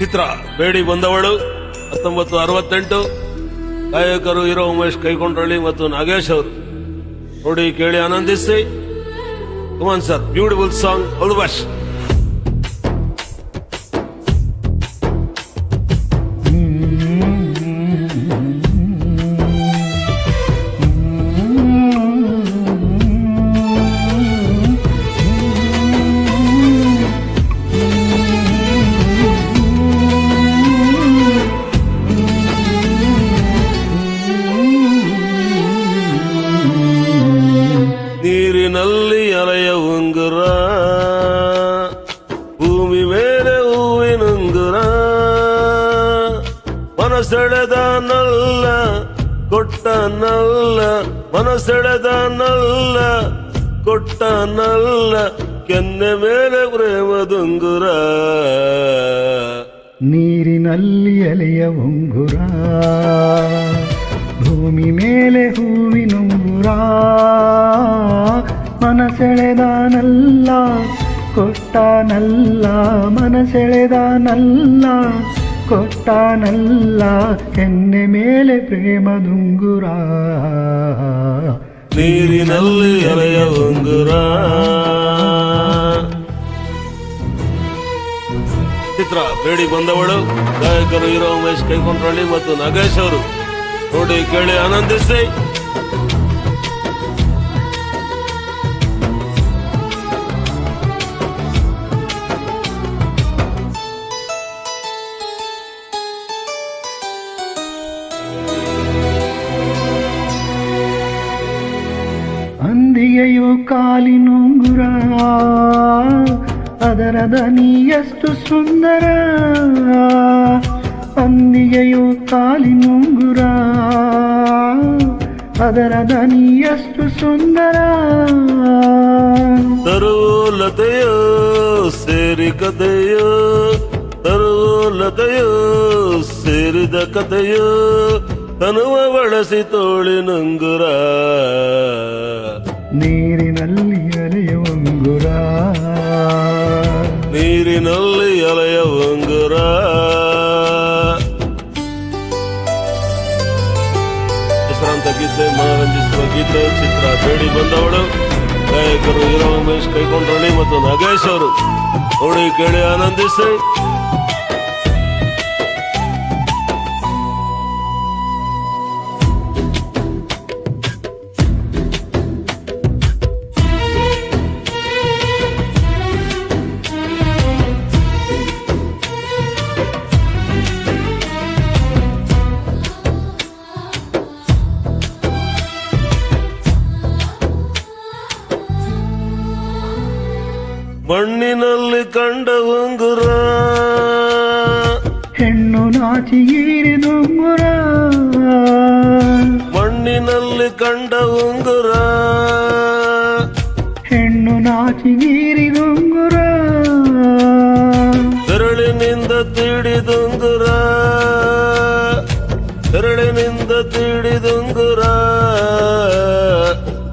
ಚಿತ್ರ ಬೇಡಿ ಬಂದವಳು. ಹತ್ತೊಂಬತ್ತು ಅರವತ್ತೆಂಟು. ಗಾಯಕರು ಹೀರೋ ಉಮೇಶ್ ಕೈಕೊಂಡ್ರಳ್ಳಿ ಮತ್ತು ನಾಗೇಶ್ ಅವರು. ನೋಡಿ ಕೇಳಿ ಆನಂದಿಸಿ. Come on sir beautiful song all ಮೇಲೆ ಹೂವಿನುಂಗುರ ಮನಸೆಳೆದ ನಲ್ಲ, ಕೊಟ್ಟ ನಲ್ಲ. ಮನಸೆಳೆದ ನಲ್ಲ, ಕೊಟ್ಟ ನಲ್ಲ. ಕೆನ್ನೆ ಮೇಲೆ ಪ್ರೇಮದುಂಗುರ ನೀರಿನಲ್ಲಿ ಎಲೆಯ ಉಂಗುರ. ಭೂಮಿ ಮೇಲೆ ಹೂವಿನುಂಗುರ. ಕೊಟ್ಟಾನಲ್ಲ ಮನಸೆಳೆದಾನಲ್ಲ ಕೊಟ್ಟನಲ್ಲ ಕೆನ್ನೆ ಮೇಲೆ ಪ್ರೇಮ ದುಂಗುರ. ನೀರಿನಲ್ಲಿ ಅಲೆಯ ಉಂಗುರ. ಚಿತ್ರ, ಬೇಡಿ ಬಂದವಳು. ಗಾಯಕರು ಹೀರೋ ಉಮೇಶ್ ಕೈಕೊಂಡ್ರಳ್ಳಿ ಮತ್ತು ನಾಗೇಶ್ ಅವರು. ನೋಡಿ ಕೇಳಿ ಆನಂದಿಸಿ. ಅಂದಿಗೆಯು ಕಾಲಿನುಂಗುರ ಅದರ ದನಿಯಷ್ಟು ಸುಂದರ, ಅಂದಿಗೆಯು ಕಾಲಿನುಂಗುರ ಅದರ ದನಿಯಷ್ಟು ಸುಂದರ. ತರುಲತೆಯೋ ಸೇರಿ ಕಥೆಯೋ ತರುಲತೆಯೋ ಸೇರಿದ ಕಥೆಯೋ ತನುವ ಬಳಸಿ ತೋಳಿನುಂಗುರ ನೀರಿನಲ್ಲಿ ಅಲೆಯ ಉಂಗುರ. ನೀರಿನಲ್ಲಿ ಅಲೆಯ ಉಂಗುರ. ಹೆಸರಾಂತ ಗೀತೆ, ಮನರಂಜಿಸುವ ಗೀತೆ, ಚಿತ್ರ ಬೇಡಿ ಬಂದವಳು. ಗಾಯಕರು ಹೀರೋ ಉಮೇಶ್ ಕೈಕೊಂಡ್ರಳ್ಳಿ ಮತ್ತು ನಾಗೇಶ್ ಅವರು. ನೋಡಿ ಕೇಳಿ ಆನಂದಿಸಿ. ಮಣ್ಣಿನಲ್ಲಿ ಕಂಡ ಉಂಗುರ ಹೆಣ್ಣು ನಾಚಿಗೀರಿದುಂಗುರ ಮಣ್ಣಿನಲ್ಲಿ ಕಂಡ ಉಂಗುರ ಹೆಣ್ಣು ನಾಚಿಗೀರಿದುಂಗುರ ಬೆರಳಿನಿಂದ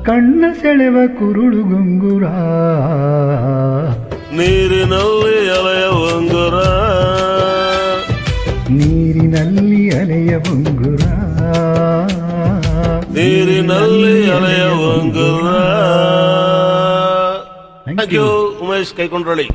ಕಣ್ಣ ಸೆಳೆವ ಕುರುಳು ಗುಂಗುರ. ನೀರಿನಲ್ಲಿ ಅಲೆಯ ಉಂಗುರ. ನೀರಿನಲ್ಲಿ ಅಲೆಯ ಉಂಗುರ. ನೀರಿನಲ್ಲಿ ಅಲೆಯ ಉಂಗುರ. Thank you Umesh ಕೈಕೊಂಡ್ರಳ್ಳಿ